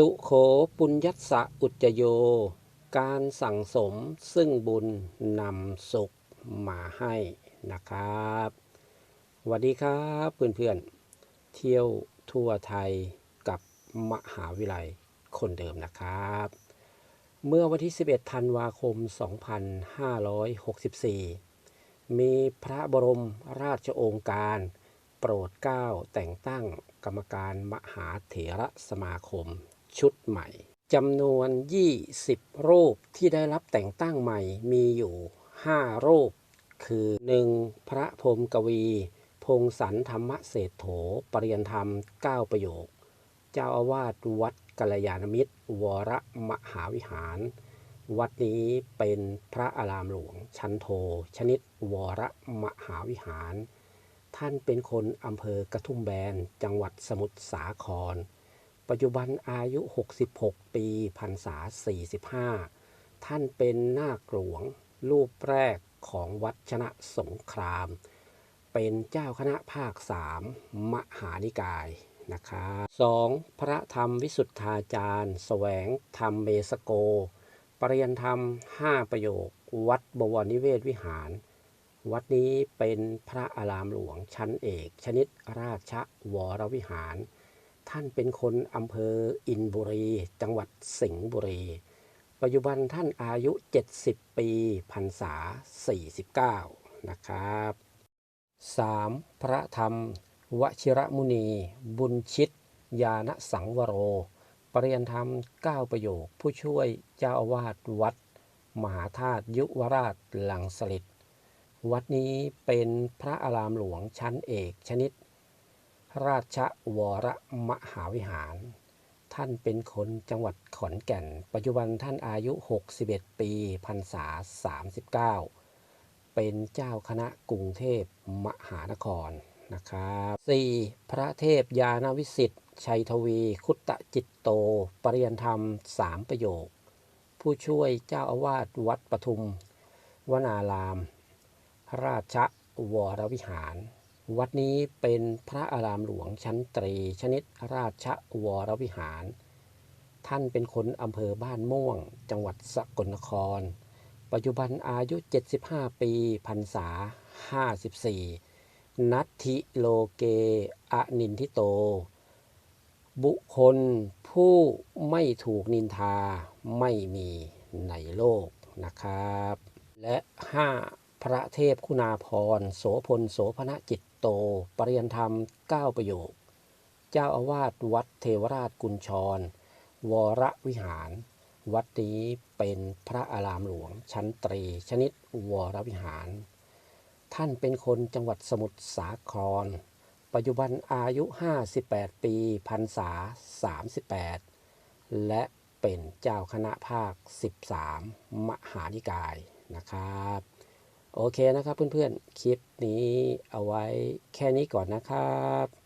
สุโขปุญญัสสะอุจโย การสั่งสมซึ่งบุญนำสุขมาให้นะครับสวัสดีครับเพื่อนๆเที่ยวทั่วไทยกับมหาวิทยาลยคนเดิมนะครับ เมื่อวันที่ 11 ธันวาคม 2564 มีพระบรมราชโองการโปรดเกล้าแต่งตั้งกรรมการมหาเถระสมาคม ชุดใหม่จำนวน 20 รูปที่ได้รับแต่งตั้งใหม่มีอยู่ 5 รูป คือ 1. พระพรมกวี พงศรธรรมเศรษโถปริยนธรรม 9 ประโยค เจ้าอาวาสวัดกัลยาณมิตร วรมหาวิหาร วัดนี้เป็นพระอารามหลวง ชั้นโท ชนิด วรมหาวิหาร ท่านเป็นคนอำเภอกระทุ่มแบน จังหวัดสมุทรสาคร ปัจจุบันอายุ 66 ปีพรรษา 45 ท่านเป็นนาคหลวง รูปแรกของวัดชนะสงคราม เป็นเจ้าคณะภาคสามมหานิกายนะครับสองพระธรรมวิสุทธาจารย์ แสวงธรรมเมสโกปริยนธรรม 5 ประโยค วัดบวรนิเวศวิหาร วัดนี้เป็นพระอารามหลวงชั้นเอก ชนิดราชวรวิหาร ท่านเป็นคนอำเภออินบุรี จังหวัดสิงห์บุรี ปัจจุบันท่านอายุ 70 ปีพรรษา 49 นะครับ 3. พระธรรม วชิระมุนี บุญชิต ยานสังวโรปริยนธรรม 9 ประโยค ผู้ช่วยเจ้าอาวาสวัด มหาธาตุยุวราชหลังสลิดวัดนี้เป็นพระอารามหลวงชั้นเอกชนิด ราชวรมหาวิหาร ท่านเป็นคนจังหวัดขอนแก่น ปัจจุบันท่านอายุ 61 ปีพรรษา 39 เป็นเจ้าคณะกรุงเทพมหานครนะครับ 4. พระเทพยานวิสิทธิ์ชัยทวี คุตตะจิตโต ปริยนธรรม 3 ประโยค ผู้ช่วยเจ้าอาวาสวัดปทุม วนาราม ราชวรวิหาร วัดนี้เป็นพระอารามหลวงชั้นตรี ชนิดราชวรวิหาร ท่านเป็นคนอำเภอบ้านม่วง จังหวัดสกลนคร ปัจจุบันอายุ 75 ปีพรรษา 54 นัตถิโลเกอนินทิโต บุคคลผู้ไม่ถูกนินทาไม่มีในโลกนะครับ และ 5. พระเทพคุณาพรโสพลโสพนจิตโต ปริยนธรรม 9 ประโยค เจ้าอาวาสวัดเทวราชกุญชร วรวิหาร วัดนี้เป็นพระอารามหลวง ชั้นตรี ชนิดวรวิหาร ท่านเป็นคนจังหวัดสมุทรสาคร ปัจจุบันอายุ 58 ปีพรรษา 38 และเป็นเจ้าคณะภาค 13 มหานิกายนะครับ โอเคนะครับเพื่อนๆ คลิปนี้เอาไว้แค่นี้ก่อนนะครับ